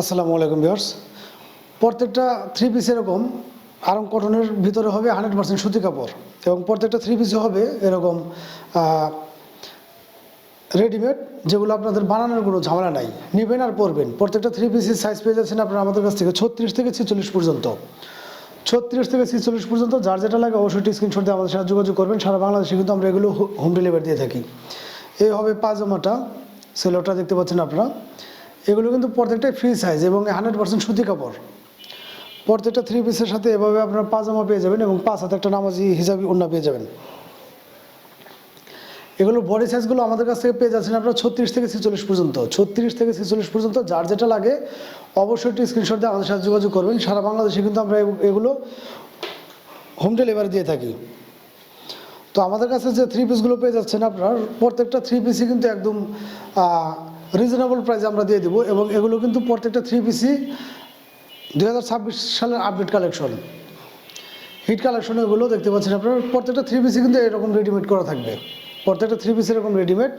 আসসালামু আলাইকুম ভিউয়ার্স। প্রত্যেকটা থ্রি পিস এরকম আরাম কটনের ভিতরে হবে হান্ড্রেড পার্সেন্ট সুতি কাপড় এবং প্রত্যেকটা থ্রি পিসে হবে এরকম রেডিমেড যেগুলো আপনাদের বানানোর কোনো ঝামেলা নাই। নেবেন আর পরবেন। প্রত্যেকটা থ্রি পিসের সাইজ পেয়ে যাচ্ছেন আপনারা আমাদের কাছ থেকে ছত্রিশ থেকে ছেচল্লিশ পর্যন্ত। ছত্রিশ থেকে ছেচল্লিশ পর্যন্ত যার যেটা লাগে অবশ্যই স্ক্রিনশট দিয়ে আমাদের সাথে যোগাযোগ করবেন। সারা বাংলাদেশে কিন্তু আমরা এগুলো হোম ডেলিভারি দিয়ে থাকি। এই হবে পাজামাটা সেলোটা দেখতে পাচ্ছেন আপনারা। এগুলো কিন্তু প্রত্যেকটাই ফ্রি সাইজ এবং হান্ড্রেড পার্সেন্ট সুতি কাপড়। প্রত্যেকটা থ্রি পিসের সাথে এভাবে আপনারা পাজামা পেয়ে যাবেন এবং পাঁচ হাতে একটা নামাজি হিসাবে অন্য পেয়ে যাবেন। এগুলো বডি সাইজগুলো আমাদের কাছ থেকে পেয়ে যাচ্ছেন আপনারা ছত্রিশ থেকে ছেচল্লিশ পর্যন্ত। ছত্রিশ থেকে ছেচল্লিশ পর্যন্ত যার যেটা লাগে অবশ্যই একটি স্ক্রিনশট দিয়ে আমাদের সাথে যোগাযোগ করবেন। সারা বাংলাদেশে কিন্তু আমরা এগুলো হোম ডেলিভারি দিয়ে থাকি। তো আমাদের কাছে যে থ্রি পিসগুলো পেয়ে যাচ্ছেন আপনার, প্রত্যেকটা থ্রি পিসই কিন্তু একদম রিজনেবল প্রাইসে আমরা দিয়ে দেবো এবং এগুলো কিন্তু প্রত্যেকটা থ্রি পিসই দু সালের আপডেট কালেকশন হিট কালেকশন এগুলো দেখতে পাচ্ছেন আপনার, প্রত্যেকটা থ্রি পিসি কিন্তু এরকম রেডিমেড করা থাকবে। প্রত্যেকটা থ্রি পিস এরকম রেডিমেড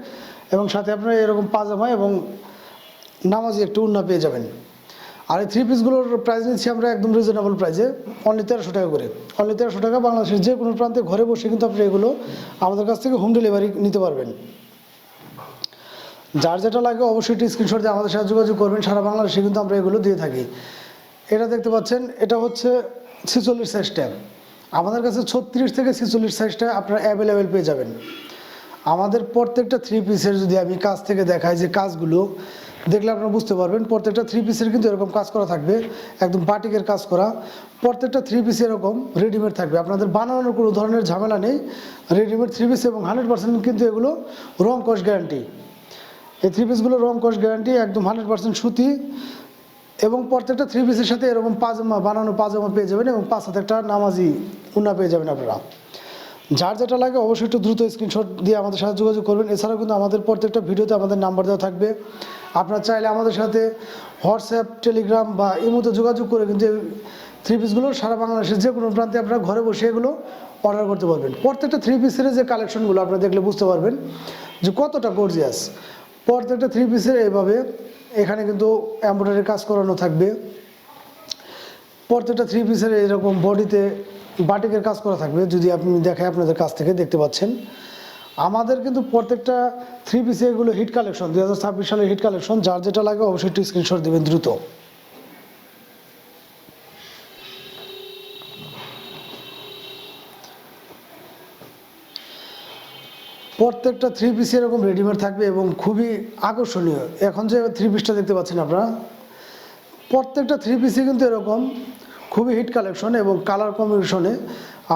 এবং সাথে আপনারা এরকম পাজামা এবং নামাজি একটু উন্না পেয়ে যাবেন। আর এই থ্রি পিসগুলোর প্রাইস নিচ্ছি আমরা একদম রিজনেবল প্রাইসে অনলি তেরোশো টাকা করে। অনলি তেরোশো টাকা বাংলাদেশের যে কোনো প্রান্তে ঘরে বসে কিন্তু আপনি এগুলো আমাদের কাছ থেকে হোম ডেলিভারি নিতে পারবেন। যার যেটা লাগে অবশ্যই একটি স্ক্রিনশট দিয়ে আমাদের সাথে যোগাযোগ করবেন। সারা বাংলাদেশে কিন্তু আমরা এগুলো দিয়ে থাকি। এটা দেখতে পাচ্ছেন, এটা হচ্ছে ছেচল্লিশ সাইজটা আমাদের কাছে ছত্রিশ থেকে ছেচল্লিশ সাইজটা আপনারা অ্যাভেলেবেল পেয়ে যাবেন। আমাদের প্রত্যেকটা থ্রি পিসের যদি আমি কাজ থেকে দেখাই যে কাজগুলো, দেখলে আপনারা বুঝতে পারবেন, প্রত্যেকটা থ্রি পিসের কিন্তু এরকম কাজ করা থাকবে, একদম বাটিকের কাজ করা। প্রত্যেকটা থ্রি পিস এরকম রেডিমেড থাকবে। আপনাদের বানানোর কোনো ধরনের ঝামেলা নেই। রেডিমেড থ্রি পিস এবং হান্ড্রেড পার্সেন্ট কিন্তু এগুলো রং কস গ্যারান্টি এই থ্রি পিসগুলো রং কস গ্যারান্টি একদম হান্ড্রেড পার্সেন্ট সুতি এবং প্রত্যেকটা থ্রি পিসের সাথে এরকম পাজামা, বানানো পাজামা পেয়ে যাবেন এবং পাঁচ হাতে একটা নামাজি উন্না পেয়ে যাবেন আপনারা। যার যেটা লাগে অবশ্যই একটু দ্রুত স্ক্রিনশট দিয়ে আমাদের সাথে যোগাযোগ করবেন। এছাড়াও কিন্তু আমাদের প্রত্যেকটা ভিডিওতে আমাদের নাম্বার দেওয়া থাকবে। আপনারা চাইলে আমাদের সাথে হোয়াটসঅ্যাপ টেলিগ্রাম বা ইমোতে যোগাযোগ করে কিন্তু থ্রি পিসগুলো সারা বাংলাদেশের যে কোনো প্রান্তে আপনারা ঘরে বসে এগুলো অর্ডার করতে পারবেন। প্রত্যেকটা থ্রি পিসের যে কালেকশনগুলো আপনারা দেখলে বুঝতে পারবেন যে কতটা গর্জিয়াস প্রত্যেকটা থ্রি পিসের এইভাবে। এখানে কিন্তু এমব্রয়ডারি কাজ করানো থাকবে। প্রত্যেকটা থ্রি পিসের এরকম বডিতে বাটিকের কাজ করা থাকবে, যদি আপনি দেখেন আপনাদের কাছ থেকে, দেখতে পাচ্ছেন। আমাদের কিন্তু প্রত্যেকটা থ্রি পিসে এগুলো হিট কালেকশন দু হাজার ছাব্বিশ সালের হিট কালেকশন যার যেটা লাগে অবশ্যই একটু স্ক্রিনশট দেবেন দ্রুত। প্রত্যেকটা থ্রি পিস এরকম রেডিমেড থাকবে এবং খুবই আকর্ষণীয়। এখন যে থ্রি পিসটা দেখতে পাচ্ছেন আপনারা, প্রত্যেকটা থ্রি পিসই কিন্তু এরকম খুবই হিট কালেকশন এবং কালার কম্বিনেশনে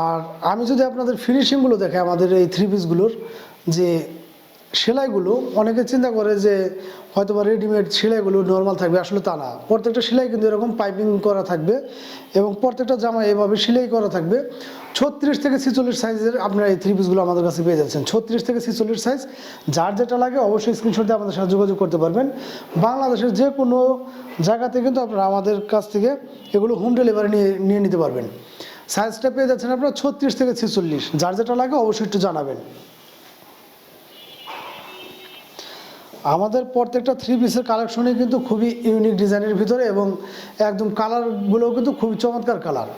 আর আমি যদি আপনাদের ফিনিশিংগুলো দেখাই আমাদের এই থ্রি পিসগুলোর যে সেলাইগুলো অনেকে চিন্তা করে যে হয়তো বা রেডিমেড সেলাইগুলো নর্মাল থাকবে, আসলে তা না। প্রত্যেকটা সেলাই কিন্তু এরকম পাইপিং করা থাকবে এবং প্রত্যেকটা জামা এভাবে সেলাই করা থাকবে। ছত্রিশ থেকে ছেচল্লিশ সাইজের আপনারা এই থ্রি পিসগুলো আমাদের কাছে পেয়ে যাচ্ছেন। ছত্রিশ থেকে ছেচল্লিশ সাইজ যার যেটা লাগে অবশ্যই স্ক্রিনশট দিয়ে আমাদের সাথে যোগাযোগ করতে পারবেন। বাংলাদেশের যে কোনো জায়গাতে কিন্তু আপনারা আমাদের কাছ থেকে এগুলো হোম ডেলিভারি নিয়ে নিয়ে নিতে পারবেন। সাইজটা পেয়ে যাচ্ছেন আপনারা ছত্রিশ থেকে ছেচল্লিশ, যার যেটা লাগে অবশ্যই একটু জানাবেন। আমাদের প্রত্যেকটা থ্রি পিসের কালেকশনই কিন্তু খুবই ইউনিক ডিজাইনের ভিতরে এবং একদম কালারগুলোও কিন্তু খুবই চমৎকার কালার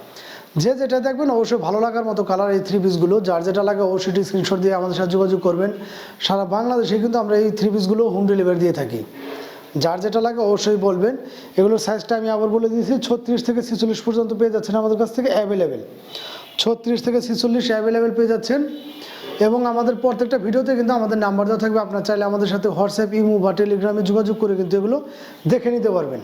যে যেটা দেখবেন অবশ্যই ভালো লাগার মতো কালার এই থ্রি পিসগুলো যার যেটা লাগে অবশ্যই স্ক্রিনশট দিয়ে আমাদের সাথে যোগাযোগ করবেন। সারা বাংলাদেশে কিন্তু আমরা এই থ্রি পিসগুলো হোম ডেলিভারি দিয়ে থাকি। যার যেটা লাগে অবশ্যই বলবেন। এগুলোর সাইজটা আমি আবার বলে দিয়েছি, ছত্রিশ থেকে ছেচল্লিশ পর্যন্ত পেয়ে যাচ্ছেন আমাদের কাছ থেকে অ্যাভেলেবেল ছত্রিশ থেকে ছেচল্লিশ অ্যাভেলেবেল পেয়ে যাচ্ছেন। এবং আমাদের প্রত্যেকটা ভিডিওতে কিন্তু আমাদের নাম্বার দেওয়া থাকবে। আপনার চাইলে আমাদের সাথে হোয়াটসঅ্যাপ ইমো বা টেলিগ্রামে যোগাযোগ করে কিন্তু এগুলো দেখে নিতে পারবেন।